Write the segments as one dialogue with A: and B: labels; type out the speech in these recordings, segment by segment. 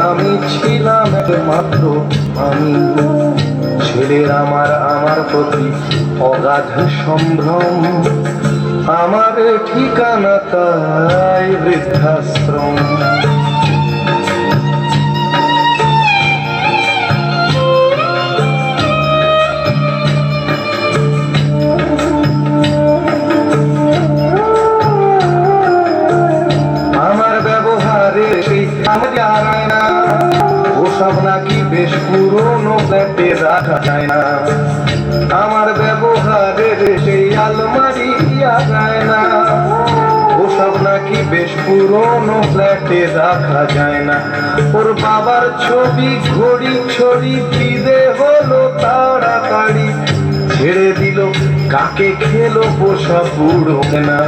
A: দামি ছিলাম একমাত্র আমি। ছেলের আমার আমার প্রতি অগাধ সম্ভ্রম। আমার ঠিকানা তাই বৃদ্ধাশ্রম। জানাই না। নাকি বেশ পুরনো রাখা যায় না। আমার ব্যবহারে সেই আলমারি আগায় না। নাকি বেশ পুরনো ফ্ল্যাটে রাখা যায় না। ওর বাবার ছবি, ঘড়ি, ছড়ি দিদে হলো কাকে খেলো পোষা পুরো না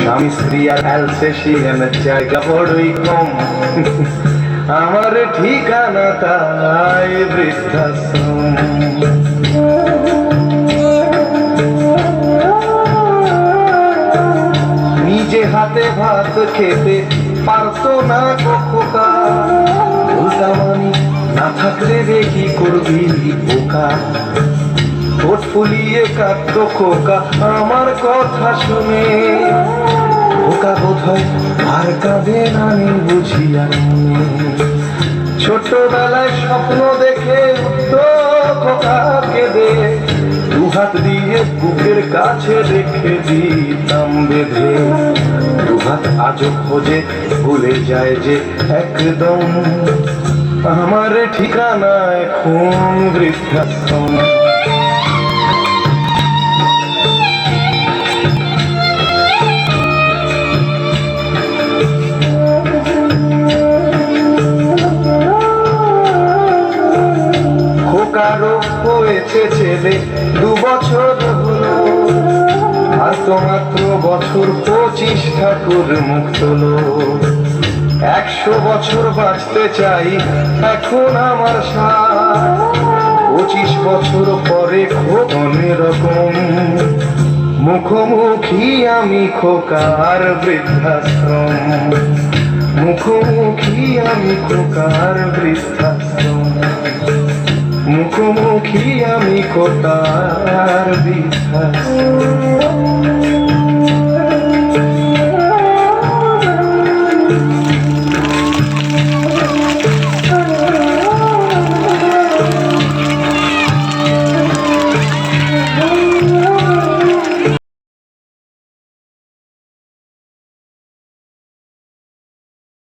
A: স্বামী স্ত্রী আর অ্যালসেশিয়ান জায়গা, বড়ই কম। আমার ঠিকানা তাই বৃদ্ধাশ্রম। নিজে হাতে ভাত খেতে পারতো না খোকা উল্টামানি না থাকলে রে করবি বোকা? ঠোঁট ফুলিয়ে কাঁদত খোকা, আমার কথা শুনে। খোকা বোধহয় আর কাঁদে নানি বুঝিয়া ছোটবেলায় স্বপ্ন দেখে উঠতো খোকা কেঁদে দু। হাত দিয়ে বুকের কাছে রেখে দিতাম বেঁধে। দু হাত আজও খোঁজে, ভুলে যায় যে একদম আমার ঠিকানায় এখন বৃদ্ধাশ্রম। হয়েছে ছেলে, দু বছর আর মাত্র বছর পঁচিশ ঠাকুর মুখ তোলো। একশো বছর বাঁচতে চাই এখন আমার পঁচিশ বছর পরে রকম মুখোমুখি আমি খোকার বৃদ্ধাশ্রম। মুখোমুখি আমি খোকার বৃদ্ধাশ্রম। মুখোমুখি আমি কোথার বৃদ্ধাশ্রম